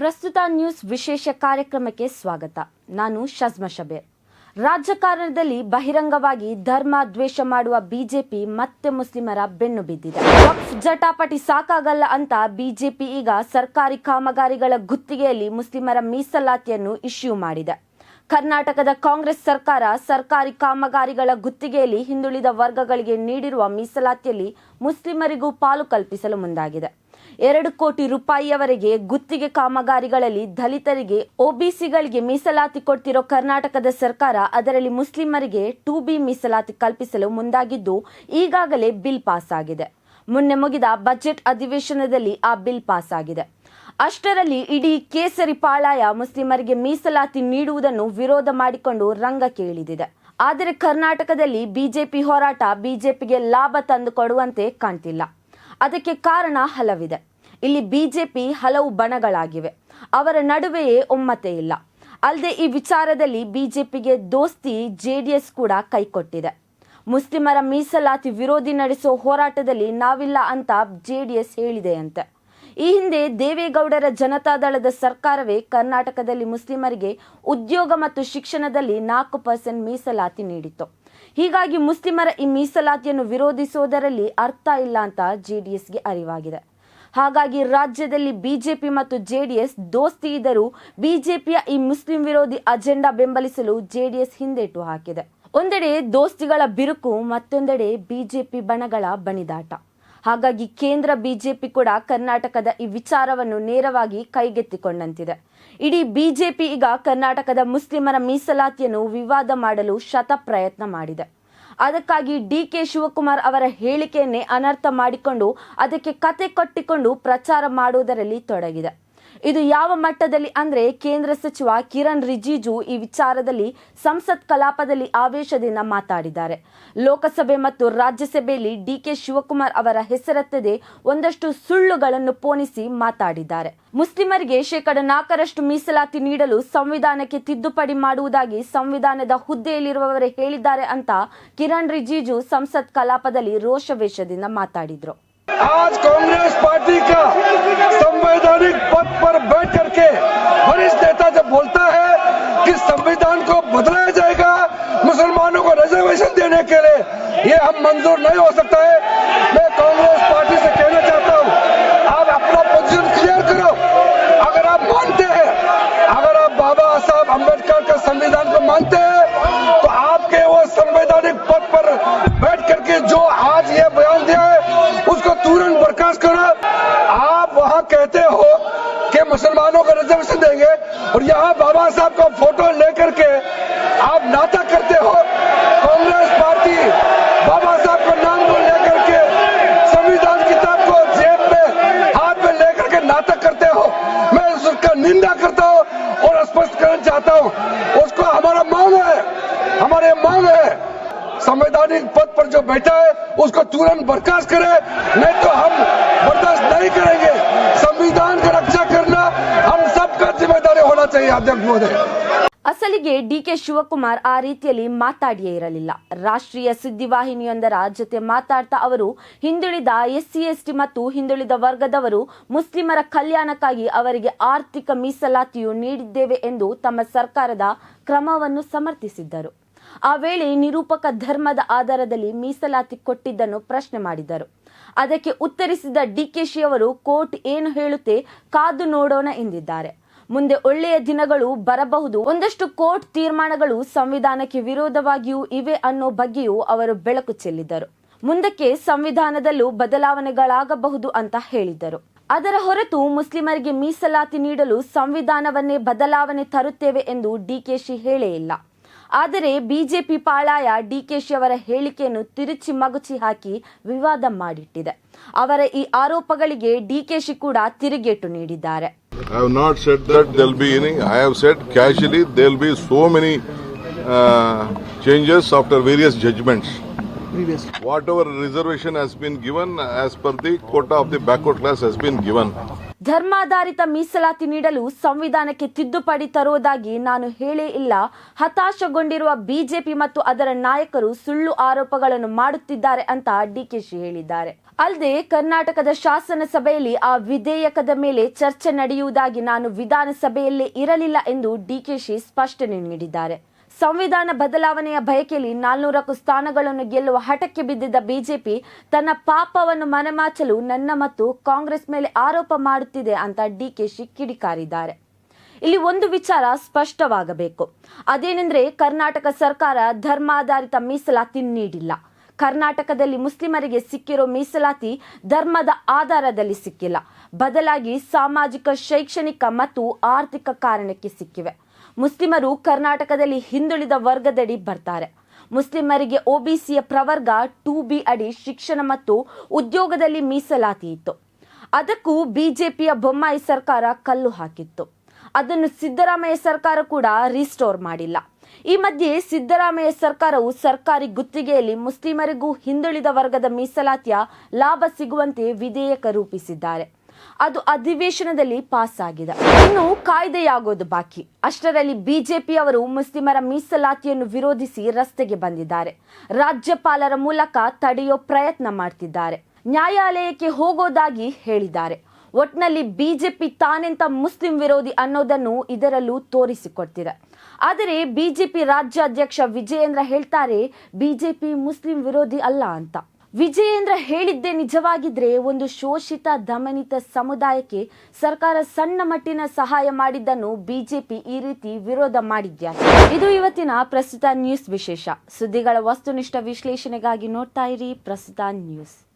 ಪ್ರಸ್ತುತ ನ್ಯೂಸ್ ವಿಶೇಷ ಕಾರ್ಯಕ್ರಮಕ್ಕೆ ಸ್ವಾಗತ. ನಾನು ಶಜ್ಮ ಶಬೀರ್. ರಾಜಕಾರಣದಲ್ಲಿ ಬಹಿರಂಗವಾಗಿ ಧರ್ಮ ದ್ವೇಷ ಮಾಡುವ ಬಿಜೆಪಿ ಮತ್ತೆ ಮುಸ್ಲಿಮರ ಬೆನ್ನು ಬಿದ್ದಿದೆ. ಜಟಾಪಟಿ ಸಾಕಾಗಲ್ಲ ಅಂತ ಬಿಜೆಪಿ ಈಗ ಸರ್ಕಾರಿ ಕಾಮಗಾರಿಗಳ ಗುತ್ತಿಗೆಯಲ್ಲಿ ಮುಸ್ಲಿಮರ ಮೀಸಲಾತಿಯನ್ನು ಇಶ್ಯೂ ಮಾಡಿದೆ. ಕರ್ನಾಟಕದ ಕಾಂಗ್ರೆಸ್ ಸರ್ಕಾರ ಸರ್ಕಾರಿ ಕಾಮಗಾರಿಗಳ ಗುತ್ತಿಗೆಯಲ್ಲಿ ಹಿಂದುಳಿದ ವರ್ಗಗಳಿಗೆ ನೀಡಿರುವ ಮೀಸಲಾತಿಯಲ್ಲಿ ಮುಸ್ಲಿಮರಿಗೂ ಪಾಲು ಕಲ್ಪಿಸಲು ಮುಂದಾಗಿದೆ. ಎರಡು ಕೋಟಿ ರೂಪಾಯಿಯವರೆಗೆ ಗುತ್ತಿಗೆ ಕಾಮಗಾರಿಗಳಲ್ಲಿ ದಲಿತರಿಗೆ ಒಬಿಸಿಗಳಿಗೆ ಮೀಸಲಾತಿ ಕೊಡ್ತಿರೋ ಕರ್ನಾಟಕದ ಸರ್ಕಾರ, ಅದರಲ್ಲಿ ಮುಸ್ಲಿಮರಿಗೆ ಟು ಬಿ ಮೀಸಲಾತಿ ಕಲ್ಪಿಸಲು ಮುಂದಾಗಿದ್ದು, ಈಗಾಗಲೇ ಬಿಲ್ ಪಾಸ್ ಆಗಿದೆ ಮೊನ್ನೆ ಮುಗಿದ ಬಜೆಟ್ ಅಧಿವೇಶನದಲ್ಲಿ ಆ ಬಿಲ್ ಪಾಸ್ ಆಗಿದೆ ಅಷ್ಟರಲ್ಲಿ ಇಡೀ ಕೇಸರಿ ಪಾಳಾಯ ಮುಸ್ಲಿಮರಿಗೆ ಮೀಸಲಾತಿ ನೀಡುವುದನ್ನು ವಿರೋಧ ಮಾಡಿಕೊಂಡು ರಂಗ ಕೇಳಿದಿದೆ. ಆದರೆ ಕರ್ನಾಟಕದಲ್ಲಿ ಬಿಜೆಪಿ ಹೋರಾಟ ಬಿಜೆಪಿಗೆ ಲಾಭ ತಂದು ಕೊಡುವಂತೆ ಕಾಣ್ತಿಲ್ಲ. ಅದಕ್ಕೆ ಕಾರಣ ಹಲವಿದೆ. ಇಲ್ಲಿ ಬಿಜೆಪಿ ಹಲವು ಬಣಗಳಾಗಿವೆ. ಅವರ ನಡುವೆಯೇ ಒಮ್ಮತೆ ಇಲ್ಲ. ಅಲ್ಲದೆ ಈ ವಿಚಾರದಲ್ಲಿ ಬಿಜೆಪಿಗೆ ದೋಸ್ತಿ ಜೆಡಿಎಸ್ ಕೂಡ ಕೈಕೊಟ್ಟಿದೆ. ಮುಸ್ಲಿಮರ ಮೀಸಲಾತಿ ವಿರೋಧಿ ನಡೆಸೋ ಹೋರಾಟದಲ್ಲಿ ನಾವಿಲ್ಲ ಅಂತ ಜೆಡಿಎಸ್ ಹೇಳಿದೆಯಂತೆ. ಈ ಹಿಂದೆ ದೇವೇಗೌಡರ ಜನತಾದಳದ ಸರ್ಕಾರವೇ ಕರ್ನಾಟಕದಲ್ಲಿ ಮುಸ್ಲಿಮರಿಗೆ ಉದ್ಯೋಗ ಮತ್ತು ಶಿಕ್ಷಣದಲ್ಲಿ ನಾಲ್ಕು ಪರ್ಸೆಂಟ್ ಮೀಸಲಾತಿ ನೀಡಿತ್ತು. ಹೀಗಾಗಿ ಮುಸ್ಲಿಮರ ಈ ಮೀಸಲಾತಿಯನ್ನು ವಿರೋಧಿಸುವುದರಲ್ಲಿ ಅರ್ಥ ಇಲ್ಲ ಅಂತ ಜೆಡಿಎಸ್ಗೆ ಅರಿವಾಗಿದೆ. ಹಾಗಾಗಿ ರಾಜ್ಯದಲ್ಲಿ ಬಿಜೆಪಿ ಮತ್ತು ಜೆಡಿಎಸ್ ದೋಸ್ತಿ ಇದ್ದರೂ ಬಿಜೆಪಿಯ ಈ ಮುಸ್ಲಿಂ ವಿರೋಧಿ ಅಜೆಂಡಾ ಬೆಂಬಲಿಸಲು ಜೆಡಿಎಸ್ ಹಿಂದೇಟು ಹಾಕಿದೆ. ಒಂದೆಡೆ ದೋಸ್ತಿಗಳ ಬಿರುಕು, ಮತ್ತೊಂದೆಡೆ ಬಿಜೆಪಿ ಬಣಗಳ ಬಣಿದಾಟ ಹಾಗಾಗಿ ಕೇಂದ್ರ ಬಿಜೆಪಿ ಕೂಡ ಕರ್ನಾಟಕದ ಈ ವಿಚಾರವನ್ನು ನೇರವಾಗಿ ಕೈಗೆತ್ತಿಕೊಂಡಂತಿದೆ. ಇಡೀ ಬಿಜೆಪಿ ಈಗ ಕರ್ನಾಟಕದ ಮುಸ್ಲಿಮರ ಮೀಸಲಾತಿಯನ್ನು ವಿವಾದ ಮಾಡಲು ಶತ ಪ್ರಯತ್ನ ಮಾಡಿದೆ. ಅದಕ್ಕಾಗಿ ಡಿ ಕೆ ಶಿವಕುಮಾರ್ ಅವರ ಹೇಳಿಕೆಯನ್ನೇ ಅನರ್ಥ ಮಾಡಿಕೊಂಡು ಅದಕ್ಕೆ ಕತೆ ಕಟ್ಟಿಕೊಂಡು ಪ್ರಚಾರ ಮಾಡುವುದರಲ್ಲಿ ತೊಡಗಿದೆ. ಇದು ಯಾವ ಮಟ್ಟದಲ್ಲಿ ಅಂದ್ರೆ ಕೇಂದ್ರ ಸಚಿವ ಕಿರಣ್ ರಿಜಿಜು ಈ ವಿಚಾರದಲ್ಲಿ ಸಂಸತ್ ಕಲಾಪದಲ್ಲಿ ಆವೇಶದಿಂದ ಮಾತಾಡಿದ್ದಾರೆ. ಲೋಕಸಭೆ ಮತ್ತು ರಾಜ್ಯಸಭೆಯಲ್ಲಿ ಡಿ ಕೆ ಶಿವಕುಮಾರ್ ಅವರ ಹೆಸರತ್ತದೆ ಒಂದಷ್ಟು ಸುಳ್ಳುಗಳನ್ನು ಪೋಣಿಸಿ ಮಾತಾಡಿದ್ದಾರೆ. ಮುಸ್ಲಿಮರಿಗೆ ಶೇಕಡ ನಾಲ್ಕರಷ್ಟು ಮೀಸಲಾತಿ ನೀಡಲು ಸಂವಿಧಾನಕ್ಕೆ ತಿದ್ದುಪಡಿ ಮಾಡುವುದಾಗಿ ಸಂವಿಧಾನದ ಹುದ್ದೆಯಲ್ಲಿರುವವರೇ ಹೇಳಿದ್ದಾರೆ ಅಂತ ಕಿರಣ್ ರಿಜಿಜು ಸಂಸತ್ ಕಲಾಪದಲ್ಲಿ ರೋಷವೇಷದಿಂದ ಮಾತಾಡಿದ್ರು. आज कांग्रेस पार्टी का संवैधानिक पद पर बैठ करके वरिष्ठ नेता जब बोलता है कि संविधान को बदलाया जाएगा मुसलमानों को रिजर्वेशन देने के लिए, ये हम मंजूर नहीं हो सकता है। मैं कांग्रेस पार्टी से आप कहते हो कि मुसलमानों को रिजर्वेशन देंगे? और यहाँ बाबा साहब का फ़ोटो लेकर के आप नाटक करते हो। कांग्रेस पार्टी बाबा साहब का नाम को लेकर के संविधान किताब को जेब में हाथ में लेकर के नाटक करते हो। मैं उसका निंदा करता हूँ और स्पष्ट करना चाहता हूँ। संवैधानिक पद पर जो बैठा है उसको तुरंत बर्खास्त करे नहीं तो हम बर्दाश्त नहीं करेंगे संविधान की रक्षा करना हम सबका जिम्मेदारी होना चाहिए अध्यक्ष महोदय ಅಸಲಿಗೆ ಡಿ ಕೆ ಶಿವಕುಮಾರ್ ಆ ರೀತಿಯಲ್ಲಿ ಮಾತಾಡಿಯೇ ಇರಲಿಲ್ಲ ರಾಷ್ಟ್ರೀಯ ಸುದ್ದಿವಾಹಿನಿಯೊಂದರ ಜೊತೆ ಮಾತಾಡ್ತಾ ಅವರು ಹಿಂದುಳಿದ ಎಸ್ಸಿ ಎಸ್ಟಿ ಮತ್ತು ಹಿಂದುಳಿದ ವರ್ಗದವರು ಮುಸ್ಲಿಮರ ಕಲ್ಯಾಣಕ್ಕಾಗಿ ಅವರಿಗೆ ಆರ್ಥಿಕ ಮೀಸಲಾತಿಯು ನೀಡಿದ್ದೇವೆ ಎಂದು ತಮ್ಮ ಸರ್ಕಾರದ ಕ್ರಮವನ್ನು ಸಮರ್ಥಿಸಿದ್ದರು ಆ ವೇಳೆ ನಿರೂಪಕ ಧರ್ಮದ ಆಧಾರದಲ್ಲಿ ಮೀಸಲಾತಿ ಕೊಟ್ಟಿದ್ದನ್ನು ಪ್ರಶ್ನೆ ಮಾಡಿದರು. ಅದಕ್ಕೆ ಉತ್ತರಿಸಿದ ಡಿಕೆಶಿ ಅವರು, ಕೋರ್ಟ್ ಏನು ಹೇಳುತ್ತೆ ಕಾದು ನೋಡೋಣ ಎಂದಿದ್ದಾರೆ. ಮುಂದೆ ಒಳ್ಳೆಯ ದಿನಗಳು ಬರಬಹುದು. ಒಂದಷ್ಟು ಕೋರ್ಟ್ ತೀರ್ಮಾನಗಳು ಸಂವಿಧಾನಕ್ಕೆ ವಿರೋಧವಾಗಿಯೂ ಇವೆ ಅನ್ನೋ ಬಗ್ಗೆಯೂ ಅವರು ಬೆಳಕು ಚೆಲ್ಲಿದ್ದರು. ಮುಂದಕ್ಕೆ ಸಂವಿಧಾನದಲ್ಲೂ ಬದಲಾವಣೆಗಳಾಗಬಹುದು ಅಂತ ಹೇಳಿದ್ದರು. ಅದರ ಹೊರತು ಮುಸ್ಲಿಮರಿಗೆ ಮೀಸಲಾತಿ ನೀಡಲು ಸಂವಿಧಾನವನ್ನೇ ಬದಲಾವಣೆ ತರುತ್ತೇವೆ ಎಂದು ಡಿಕೆಶಿ ಹೇಳೇ ಇಲ್ಲ. ಆದರೆ ಬಿಜೆಪಿ ಪಾಳಾಯ ಡಿಕೆಶಿ ಅವರ ಹೇಳಿಕೆಯನ್ನು ತಿರುಚಿ ಮಗುಚಿ ಹಾಕಿ ವಿವಾದ ಮಾಡಿಟ್ಟಿದೆ ಅವರ ಈ ಆರೋಪಗಳಿಗೆ ಡಿಕೆಶಿ ಕೂಡ ತಿರುಗೇಟು ನೀಡಿದ್ದಾರೆ I have not said that there'll be any. I have said casually there'll be so many uh, changes after various judgments. Whatever reservation has been given as per the quota of the backward class has been given. ಧರ್ಮಾಧಾರಿತ ಮೀಸಲಾತಿ ನೀಡಲು ಸಂವಿಧಾನಕ್ಕೆ ತಿದ್ದುಪಡಿ ತರುವುದಾಗಿ ನಾನು ಹೇಳೇ ಇಲ್ಲ. ಹತಾಶಗೊಂಡಿರುವ BJP ಮತ್ತು ಅದರ ನಾಯಕರು ಸುಳ್ಳು ಆರೋಪಗಳನ್ನು ಮಾಡುತ್ತಿದ್ದಾರೆ ಅಂತ ಡಿಕೆಶಿ ಹೇಳಿದ್ದಾರೆ. ಅಲ್ಲದೆ ಕರ್ನಾಟಕದ ಶಾಸನ ಸಭೆಯಲ್ಲಿ ಆ ವಿಧೇಯಕದ ಮೇಲೆ ಚರ್ಚೆ ನಡೆಯುವುದಾಗಿ ನಾನು ವಿಧಾನಸಭೆಯಲ್ಲೇ ಇರಲಿಲ್ಲ ಎಂದು ಡಿಕೆಶಿ ಸ್ಪಷ್ಟನೆ ನೀಡಿದ್ದಾರೆ. ಸಂವಿಧಾನ ಬದಲಾವಣೆಯ ಬಯಕೆಯಲ್ಲಿ ನಾಲ್ನೂರಕ್ಕೂ ಸ್ಥಾನಗಳನ್ನು ಗೆಲ್ಲುವ ಹಠಕ್ಕೆ ಬಿದ್ದಿದ್ದ ಬಿಜೆಪಿ ತನ್ನ ಪಾಪವನ್ನು ಮನೆಮಾಚಲು ನನ್ನ ಮತ್ತು ಕಾಂಗ್ರೆಸ್ ಮೇಲೆ ಆರೋಪ ಮಾಡುತ್ತಿದೆ ಅಂತ ಡಿಕೆಶಿ ಕಿಡಿಕಾರಿದ್ದಾರೆ ಇಲ್ಲಿ ಒಂದು ವಿಚಾರ ಸ್ಪಷ್ಟವಾಗಬೇಕು. ಅದೇನೆಂದ್ರೆ ಕರ್ನಾಟಕ ಸರ್ಕಾರ ಧರ್ಮಾಧಾರಿತ ಮೀಸಲಾತಿ ನೀಡಿಲ್ಲ. ಕರ್ನಾಟಕದಲ್ಲಿ ಮುಸ್ಲಿಮರಿಗೆ ಸಿಕ್ಕಿರೋ ಮೀಸಲಾತಿ ಧರ್ಮದ ಆಧಾರದಲ್ಲಿ ಸಿಕ್ಕಿಲ್ಲ. ಬದಲಾಗಿ ಸಾಮಾಜಿಕ, ಶೈಕ್ಷಣಿಕ ಮತ್ತು ಆರ್ಥಿಕ ಕಾರಣಕ್ಕೆ ಸಿಕ್ಕಿವೆ. ಮುಸ್ಲಿಮರು ಕರ್ನಾಟಕದಲ್ಲಿ ಹಿಂದುಳಿದ ವರ್ಗದಡಿ ಬರ್ತಾರೆ. ಮುಸ್ಲಿಮರಿಗೆ ಒಬಿಸಿಯ ಪ್ರವರ್ಗ ಟು ಬಿ ಅಡಿ ಶಿಕ್ಷಣ ಮತ್ತು ಉದ್ಯೋಗದಲ್ಲಿ ಮೀಸಲಾತಿ ಇತ್ತು. ಅದಕ್ಕೂ ಬಿಜೆಪಿಯ ಬೊಮ್ಮಾಯಿ ಸರ್ಕಾರ ಕಲ್ಲು ಹಾಕಿತ್ತು. ಅದನ್ನು ಸಿದ್ದರಾಮಯ್ಯ ಸರ್ಕಾರ ಕೂಡ ರಿಸ್ಟೋರ್ ಮಾಡಿಲ್ಲ. ಈ ಮಧ್ಯೆ ಸಿದ್ದರಾಮಯ್ಯ ಸರ್ಕಾರವು ಸರ್ಕಾರಿ ಗುತ್ತಿಗೆಯಲ್ಲಿ ಮುಸ್ಲಿಮರಿಗೂ ಹಿಂದುಳಿದ ವರ್ಗದ ಮೀಸಲಾತಿಯ ಲಾಭ ಸಿಗುವಂತೆ ವಿಧೇಯಕ ರೂಪಿಸಿದ್ದಾರೆ. ಅದು ಅಧಿವೇಶನದಲ್ಲಿ ಪಾಸ್ ಆಗಿದೆ. ಇನ್ನು ಕಾಯ್ದೆಯಾಗೋದು ಬಾಕಿ. ಅಷ್ಟರಲ್ಲಿ ಬಿಜೆಪಿಯವರು ಮುಸ್ಲಿಮರ ಮೀಸಲಾತಿಯನ್ನು ವಿರೋಧಿಸಿ ರಸ್ತೆಗೆ ಬಂದಿದ್ದಾರೆ. ರಾಜ್ಯಪಾಲರ ಮೂಲಕ ತಡೆಯೋ ಪ್ರಯತ್ನ ಮಾಡ್ತಿದ್ದಾರೆ. ನ್ಯಾಯಾಲಯಕ್ಕೆ ಹೋಗೋದಾಗಿ ಹೇಳಿದ್ದಾರೆ. ಒಟ್ನಲ್ಲಿ ಬಿಜೆಪಿ ತಾನೆಂತ ಮುಸ್ಲಿಂ ವಿರೋಧಿ ಅನ್ನೋದನ್ನು ಇದರಲ್ಲೂ ತೋರಿಸಿಕೊಡ್ತಿದೆ. ಆದರೆ ಬಿಜೆಪಿ ರಾಜ್ಯಾಧ್ಯಕ್ಷ ವಿಜಯೇಂದ್ರ ಹೇಳ್ತಾರೆ, ಬಿಜೆಪಿ ಮುಸ್ಲಿಂ ವಿರೋಧಿ ಅಲ್ಲ ಅಂತ. ವಿಜಯೇಂದ್ರ ಹೇಳಿದ್ದೇ ನಿಜವಾಗಿದ್ರೆ ಒಂದು ಶೋಷಿತ, ದಮನಿತ ಸಮುದಾಯಕ್ಕೆ ಸರ್ಕಾರ ಸಣ್ಣ ಮಟ್ಟಿನ ಸಹಾಯ ಮಾಡಿದ್ದನ್ನು ಬಿಜೆಪಿ ಈ ರೀತಿ ವಿರೋಧ ಮಾಡಿದ್ಯಾ? ಇದು ಇವತ್ತಿನ ಪ್ರಸ್ತುತ ನ್ಯೂಸ್ ವಿಶೇಷ. ಸುದ್ದಿಗಳ ವಸ್ತುನಿಷ್ಠ ವಿಶ್ಲೇಷಣೆಗಾಗಿ ನೋಡ್ತಾ ಇರಿ ಪ್ರಸ್ತುತ ನ್ಯೂಸ್.